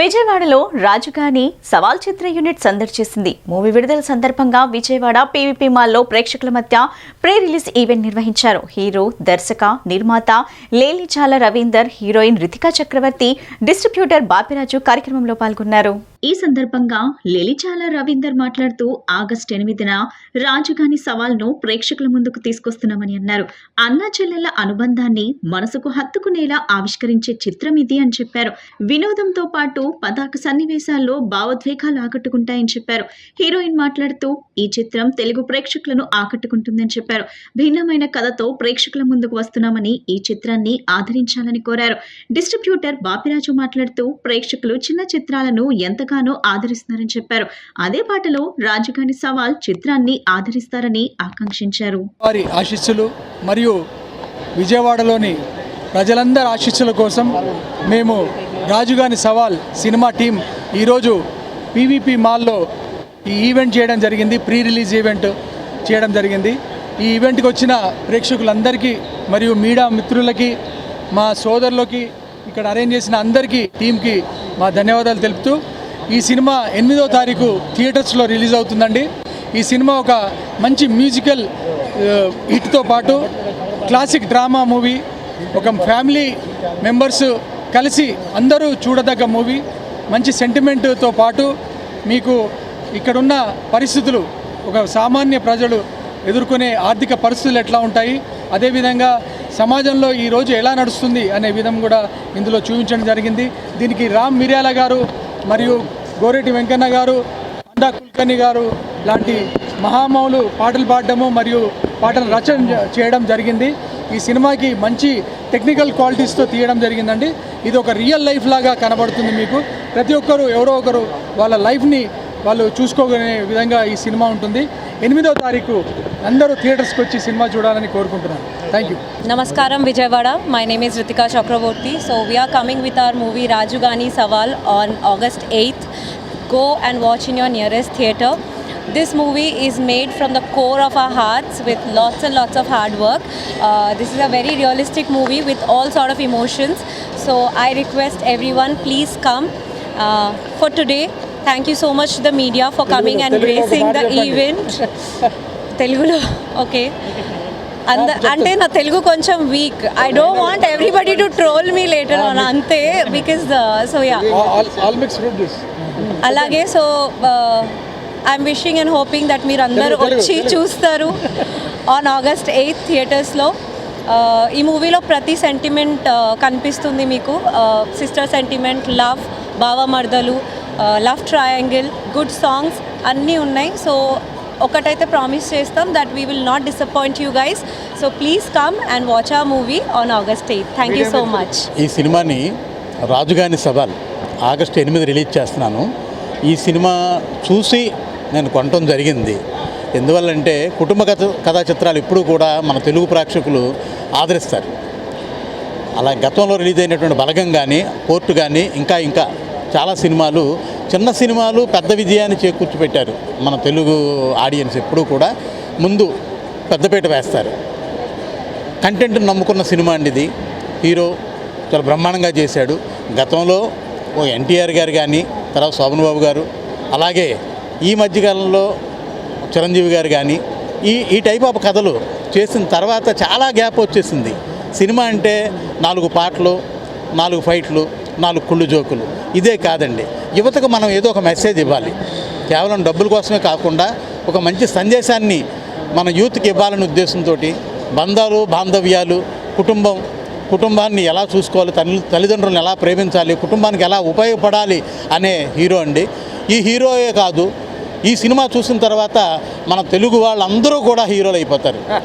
విజయవాడలో రాజుగాని సవాల్ చిత్ర unit సందర్శిస్తుంది movie విడుదల సందర్భంగా విజయవాడ పీవీపీ మాల్లో ప్రేక్షకుల మధ్య ప్రీ రిలీజ్ ఈవెంట్ నిర్వహించారు. హీరో దర్శక నిర్మాత లేలిచాల రవీందర్ హీరోయిన్ రితికా చక్రవర్తి డిస్ట్రిబ్యూటర్ బాపిరాజు కార్యక్రమంలో పాల్గొన్నారు. ఈ సందర్భంగా లెలిచాల రవీందర్ మాట్లాడుతూ ఆగస్టు ఎనిమిదిన రాజుగాని సవాల్ను ప్రేక్షకుల ముందుకు తీసుకొస్తున్నామని అన్నారు. అన్నా చెల్లెల అనుబంధాన్ని మనసుకు హత్తుకునేలా ఆవిష్కరించే చిత్రం ఇది అని చెప్పారు. వినోదంతో పాటు పతాక సన్నివేశాల్లో భావోద్వేగాలు ఆకట్టుకుంటాయని చెప్పారు. హీరోయిన్ మాట్లాడుతూ ఈ చిత్రం తెలుగు ప్రేక్షకులను ఆకట్టుకుంటుందని చెప్పారు. భిన్నమైన కథతో ప్రేక్షకుల ముందుకు వస్తున్నామని ఈ చిత్రాన్ని ఆదరించాలని కోరారు. డిస్ట్రిబ్యూటర్ బాపిరాజు మాట్లాడుతూ ప్రేక్షకులు చిన్న చిత్రాలను ఎంతగానో ఆదరిస్తున్నారని చెప్పారు. అదే పాటలో రాజుగాని సవాల్ చిత్రాన్ని ఆదరిస్తారని ఆకాంక్షించారు. వారి ఆశీస్సులు మరియు విజయవాడలోని ప్రజలందరి ఆశీస్సుల కోసం మేము రాజుగాని సవాల్ సినిమా టీం ఈరోజు పీవీపీ మాల్లో ఈ ఈవెంట్ చేయడం జరిగింది. ప్రీ రిలీజ్ ఈవెంట్ చేయడం జరిగింది. ఈ ఈవెంట్కి వచ్చిన ప్రేక్షకులందరికీ మరియు మీడియా మిత్రులకి మా సోదరులకి ఇక్కడ అరేంజ్ చేసిన అందరికీ టీంకి మా ధన్యవాదాలు తెలుపుతూ ఈ సినిమా ఎనిమిదో తారీఖు థియేటర్స్లో రిలీజ్ అవుతుందండి. ఈ సినిమా ఒక మంచి మ్యూజికల్ హిట్తో పాటు క్లాసిక్ డ్రామా మూవీ ఒక ఫ్యామిలీ మెంబర్స్ కలిసి అందరూ చూడదగ్గ మూవీ. మంచి సెంటిమెంట్తో పాటు మీకు ఇక్కడున్న పరిస్థితులు ఒక సామాన్య ప్రజలు ఎదుర్కొనే ఆర్థిక పరిస్థితులు ఎట్లా ఉంటాయి అదేవిధంగా సమాజంలో ఈ రోజు ఎలా నడుస్తుంది అనే విధం కూడా ఇందులో చూపించడం జరిగింది. దీనికి రామ్ మిర్యాల గారు మరియు గోరెటి వెంకన్న గారు అండా కుల్కర్ణి గారు లాంటి మహామౌలు పాటలు పాడడము మరియు పాటలు రచన చేయడం జరిగింది. ఈ సినిమాకి మంచి టెక్నికల్ క్వాలిటీస్తో తీయడం జరిగిందండి. ఇది ఒక రియల్ లైఫ్ లాగా కనబడుతుంది మీకు. ప్రతి ఒక్కరు ఎవరో ఒకరు వాళ్ళ లైఫ్ని వాళ్ళు చూసుకోగలిగే విధంగా ఈ సినిమా ఉంటుంది. ఎనిమిదో తారీఖు అందరూ థియేటర్స్కి వచ్చి సినిమా చూడాలని కోరుకుంటున్నాను thank you Namaskaram Vijayawada. My name is Ritika Chakravorty. So we are coming with our movie Rajugani Saval on August 8th. Go and watch in your nearest theatre. This movie is made from the core of our hearts with lots and lots of hard work. Uh, this is a very realistic movie with all sort of emotions. So I request everyone please come uh, for today. You so much to the media for coming and gracing the event. తెలుగులో okay అంద అంటే నా తెలుగు కొంచెం weak I don't want everybody to troll me later on అంతే because so yeah అలాగే so I'm wishing and hoping that మీరు అందరూ వచ్చి. చూస్తారు ఆన్ ఆగస్ట్ ఎయిత్ థియేటర్స్లో ఈ మూవీలో ప్రతి సెంటిమెంట్ కనిపిస్తుంది మీకు. సిస్టర్ సెంటిమెంట్ లవ్ బావమర్దలు లవ్ ట్రయాంగిల్ గుడ్ సాంగ్స్ అన్నీ ఉన్నాయి. సో ఒకటైతే ప్రామిస్ చేస్తాం that we will not disappoint you guys so please come and watch ఆ movie on August eighth thank you so much ఈ సినిమాని రాజుగాని సవాల్ ఆగస్టు ఎనిమిది రిలీజ్ చేస్తున్నాను. ఈ సినిమా చూసి నేను కొనటం జరిగింది. ఎందువల్లంటే కుటుంబ కథ కథా చిత్రాలు ఎప్పుడూ కూడా మన తెలుగు ప్రేక్షకులు ఆదరిస్తారు. అలా గతంలో రిలీజ్ అయినటువంటి బలగం కానీ పోర్టు కానీ ఇంకా ఇంకా చాలా సినిమాలు చిన్న సినిమాలు పెద్ద విజయాన్ని చేకూర్చిపెట్టారు మన తెలుగు ఆడియన్స్ ఎప్పుడూ కూడా. ముందు పెద్దపీట వేస్తారు. కంటెంట్ నమ్ముకున్న సినిమా అండి ఇది. హీరో చాలా బ్రహ్మాండంగా చేశాడు. గతంలో ఓ ఎన్టీఆర్ గారు కానీ తర్వాత శోభన్ బాబు గారు అలాగే ఈ మధ్యకాలంలో చిరంజీవి గారు కానీ ఈ ఈ టైప్ ఆఫ్ కథలు చేసిన తర్వాత చాలా గ్యాప్ వచ్చేసింది. సినిమా అంటే నాలుగు పాటలు నాలుగు ఫైట్లు నాలుగు కుళ్ళు జోకులు. ఇదే కాదండి. యువతకు మనం ఏదో ఒక మెసేజ్ ఇవ్వాలి. కేవలం డబ్బుల కోసమే కాకుండా ఒక మంచి సందేశాన్ని మన యూత్కి ఇవ్వాలనే ఉద్దేశంతో బంధాలు బాంధవ్యాలు కుటుంబం కుటుంబాన్ని ఎలా చూసుకోవాలి తల్లి తల్లిదండ్రులను ఎలా ప్రేమించాలి కుటుంబానికి ఎలా ఉపయోగపడాలి అనే హీరో అండి. ఈ హీరోయే కాదు ఈ సినిమా చూసిన తర్వాత మన తెలుగు వాళ్ళందరూ కూడా హీరోలు అయిపోతారు.